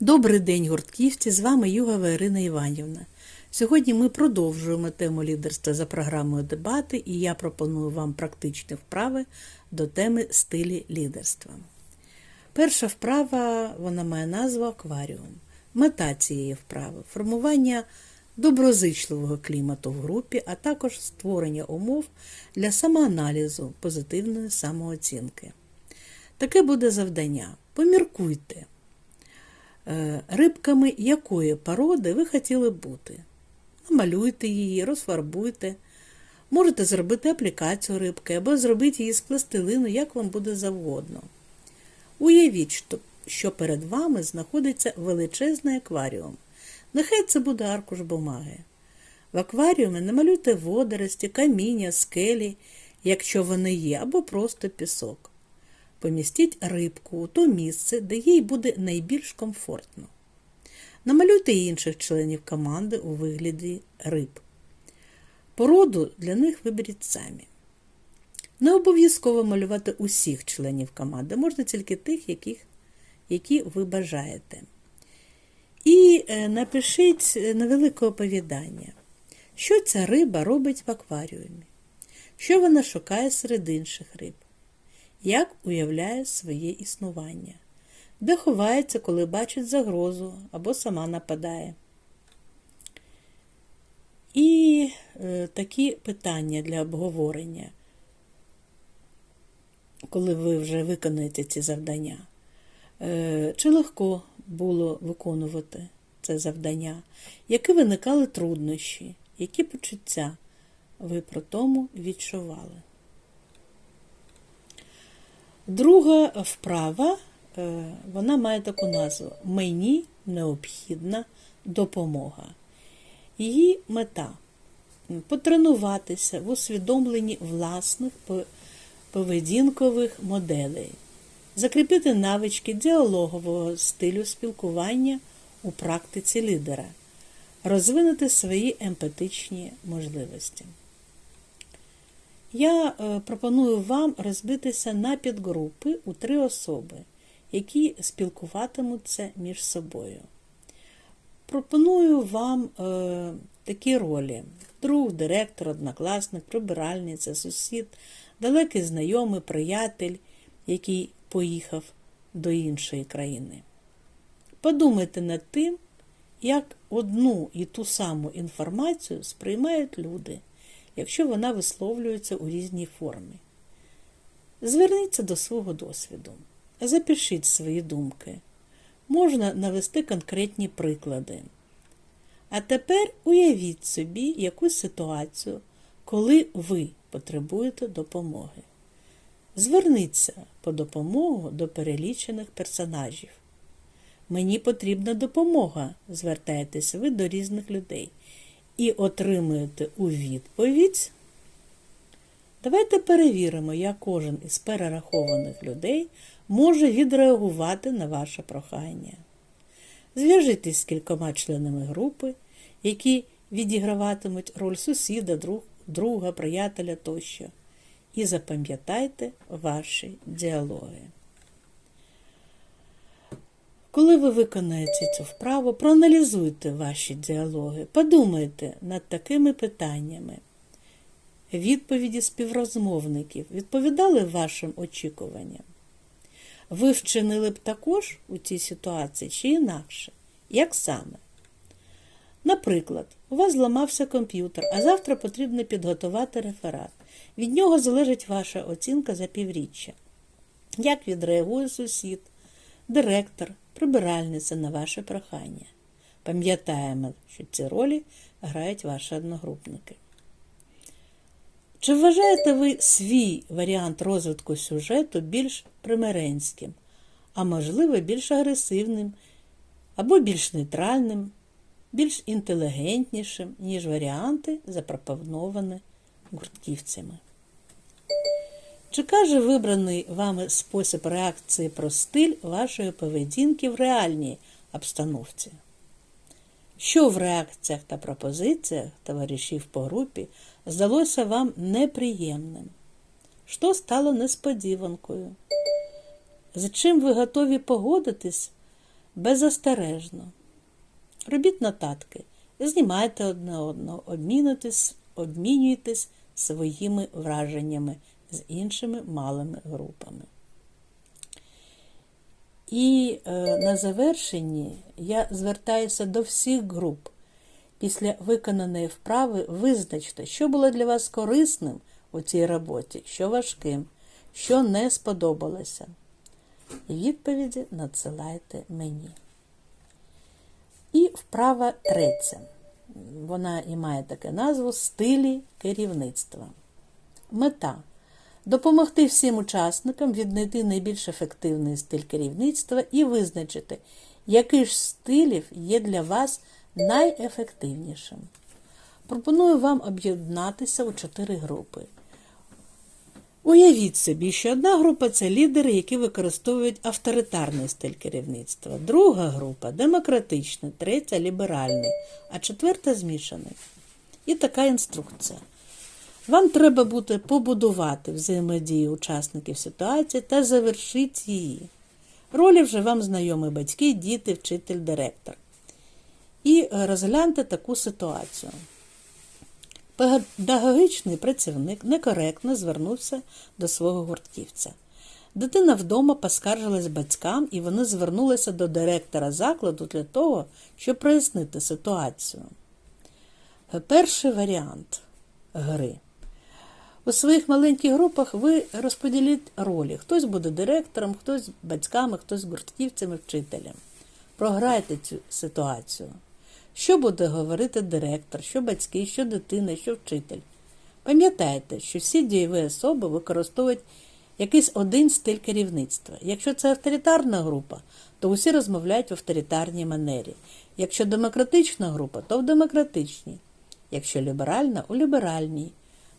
Добрий день, гуртківці! З вами Югова Ірина Іванівна. Сьогодні ми продовжуємо тему лідерства за програмою дебати, і я пропоную вам практичні вправи до теми стилі лідерства. Перша вправа вона має назву акваріум. Мета цієї вправи формування доброзичливого клімату в групі, а також створення умов для самоаналізу позитивної самооцінки. Таке буде завдання. Поміркуйте, рибками якої породи ви хотіли бути. Намалюйте її, розфарбуйте. Можете зробити аплікацію рибки або зробити її з пластилину, як вам буде завгодно. Уявіть, що перед вами знаходиться величезний акваріум. Нехай це буде аркуш бумаги. В акваріумі намалюйте водорості, каміння, скелі, якщо вони є, або просто пісок. Помістіть рибку у то місце, де їй буде найбільш комфортно. Намалюйте інших членів команди у вигляді риб. Породу для них виберіть самі. Не обов'язково малювати усіх членів команди, можна тільки тих, яких, які ви бажаєте. І е, напишіть е, невелике оповідання, що ця риба робить в акваріумі, що вона шукає серед інших риб, як уявляє своє існування, де ховається, коли бачить загрозу або сама нападає. І е, такі питання для обговорення, коли ви вже виконаєте ці завдання. Е, чи легко було виконувати це завдання? Які виникали труднощі, які почуття ви про тому відчували? Друга вправа, е, вона має таку назву Мені необхідна допомога. Її мета потренуватися в усвідомленні власних поведінкових моделей, закріпити навички діалогового стилю спілкування у практиці лідера, розвинути свої емпатичні можливості. Я е, пропоную вам розбитися на підгрупи у три особи, які спілкуватимуться між собою. Пропоную вам е, такі ролі: друг, директор, однокласник, прибиральниця, сусід, далекий знайомий, приятель, який поїхав до іншої країни. Подумайте над тим, як одну і ту саму інформацію сприймають люди, якщо вона висловлюється у різній формі. Зверніться до свого досвіду, запишіть свої думки. Можна навести конкретні приклади. А тепер уявіть собі якусь ситуацію, коли ви потребуєте допомоги. Зверніться по допомогу до перелічених персонажів. Мені потрібна допомога, звертаєтесь ви до різних людей і отримуєте у відповідь. Давайте перевіримо, як кожен із перерахованих людей може відреагувати на ваше прохання. Зв'яжитесь з кількома членами групи, які відіграватимуть роль сусіда, друг, друга, приятеля тощо. І запам'ятайте ваші діалоги. Коли ви виконаєте цю вправу, проаналізуйте ваші діалоги, подумайте над такими питаннями. Відповіді співрозмовників відповідали вашим очікуванням? Ви вчинили б також у цій ситуації чи інакше? Як саме? Наприклад, у вас зламався комп'ютер, а завтра потрібно підготувати реферат. Від нього залежить ваша оцінка за півріччя. Як відреагує сусід, директор, прибиральниця на ваше прохання? Пам'ятаємо, що ці ролі грають ваші одногрупники. Чи вважаєте ви свій варіант розвитку сюжету більш примиренським, а можливо більш агресивним або більш нейтральним, більш інтелігентнішим, ніж варіанти, запропоновані гуртківцями? Чи каже вибраний вами спосіб реакції про стиль вашої поведінки в реальній обстановці? Що в реакціях та пропозиціях товаришів по групі здалося вам неприємним? Що стало несподіванкою? З чим ви готові погодитись беззастережно. Робіть нотатки, знімайте одне одного, обмінюйтесь, обмінюйтесь своїми враженнями з іншими малими групами. І е, на завершенні я звертаюся до всіх груп. Після виконаної вправи визначте, що було для вас корисним у цій роботі, що важким, що не сподобалося. І відповіді надсилайте мені. І вправа третя. Вона і має таке назву стилі керівництва. Мета допомогти всім учасникам віднайти найбільш ефективний стиль керівництва і визначити, який ж стилів є для вас найефективнішим. Пропоную вам об'єднатися у чотири групи. Уявіть собі, що одна група це лідери, які використовують авторитарний стиль керівництва, друга група демократичний, третя ліберальний, а четверта змішаний. І така інструкція. Вам треба буде побудувати взаємодію учасників ситуації та завершити її. Ролі вже вам знайомі батьки, діти, вчитель, директор. І розгляньте таку ситуацію. Педагогічний працівник некоректно звернувся до свого гуртківця. Дитина вдома поскаржилась батькам, і вони звернулися до директора закладу для того, щоб прояснити ситуацію. Перший варіант гри. У своїх маленьких групах ви розподіліть ролі. Хтось буде директором, хтось батьками, хтось гуртківцями, вчителем. Програйте цю ситуацію. Що буде говорити директор, що батьки, що дитина, що вчитель. Пам'ятайте, що всі дієві особи використовують якийсь один стиль керівництва. Якщо це авторитарна група, то усі розмовляють в авторитарній манері. Якщо демократична група, то в демократичній. Якщо ліберальна у ліберальній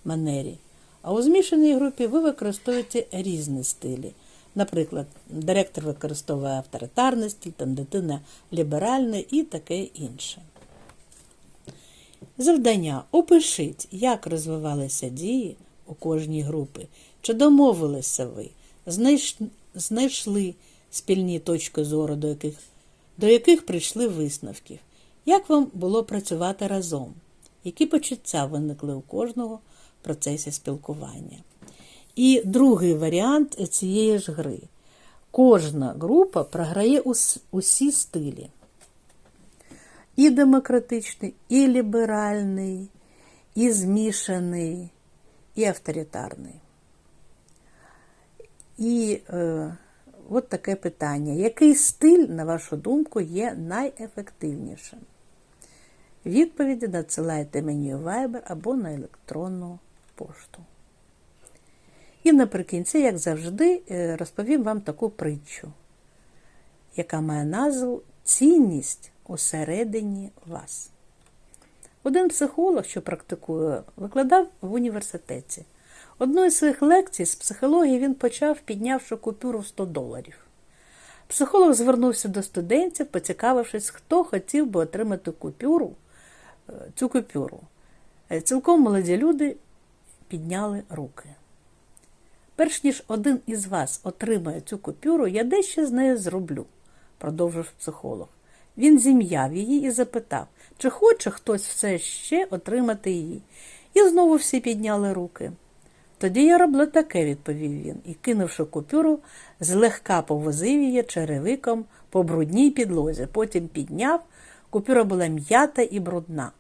манері. А у змішаній групі ви використовуєте різні стилі. Наприклад, директор використовує авторитарний стиль, там дитина ліберальний і таке інше. Завдання. Опишіть, як розвивалися дії у кожній групі. Чи домовилися ви, знайшли спільні точки зору, до яких, до яких прийшли висновків. Як вам було працювати разом? Які почуття виникли у кожного процесі спілкування? І другий варіант цієї ж гри. Кожна група програє усі стилі. І демократичний, і ліберальний, і змішаний, і авторитарний. І е, от таке питання. Який стиль, на вашу думку, є найефективнішим? Відповіді надсилайте мені Viber або на електронну пошту. І наприкінці, як завжди, е, розповім вам таку притчу, яка має назву Цінність усередині вас. Один психолог, що практикує, викладав в університеті. Одну із своїх лекцій з психології він почав, піднявши купюру в 100 доларів. Психолог звернувся до студентів, поцікавившись, хто хотів би отримати купюру, е, цю купюру. Е, цілком молоді люди підняли руки. Перш ніж один із вас отримає цю купюру, я дещо з нею зроблю, продовжив психолог. Він зім'яв її і запитав, чи хоче хтось все ще отримати її. І знову всі підняли руки. Тоді я роблю таке, відповів він, і, кинувши купюру, злегка повозив її черевиком по брудній підлозі. Потім підняв, купюра була м'ята і брудна.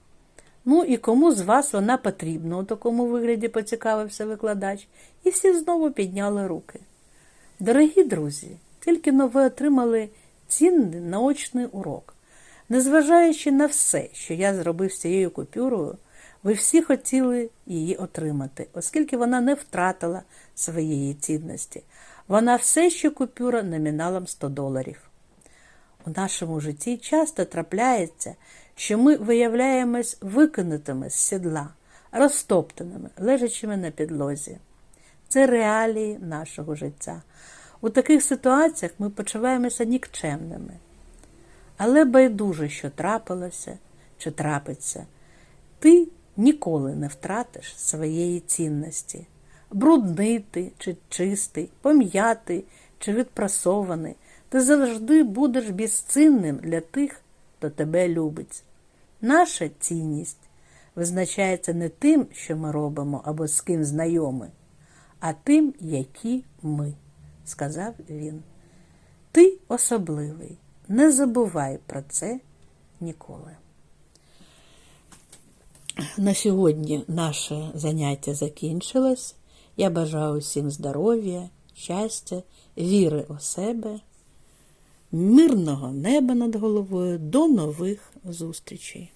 Ну і кому з вас вона потрібна у такому вигляді, поцікавився викладач, і всі знову підняли руки. Дорогі друзі, тільки но ви отримали цінний наочний урок. Незважаючи на все, що я зробив з цією купюрою, ви всі хотіли її отримати, оскільки вона не втратила своєї цінності. Вона все ще купюра номіналом 100 доларів. У нашому житті часто трапляється, що ми виявляємось викинутими з сідла, розтоптаними, лежачими на підлозі. Це реалії нашого життя. У таких ситуаціях ми почуваємося нікчемними. Але байдуже, що трапилося чи трапиться, ти ніколи не втратиш своєї цінності. Брудний ти чи чистий, пом'ятий чи відпрасований, Ти завжди будеш безцінним для тих, хто тебе любить. Наша цінність визначається не тим, що ми робимо або з ким знайомі, а тим, які ми, сказав він. Ти особливий. Не забувай про це ніколи. На сьогодні наше заняття закінчилось. Я бажаю усім здоров'я, щастя, віри у себе, мирного неба над головою. До нових зустрічей!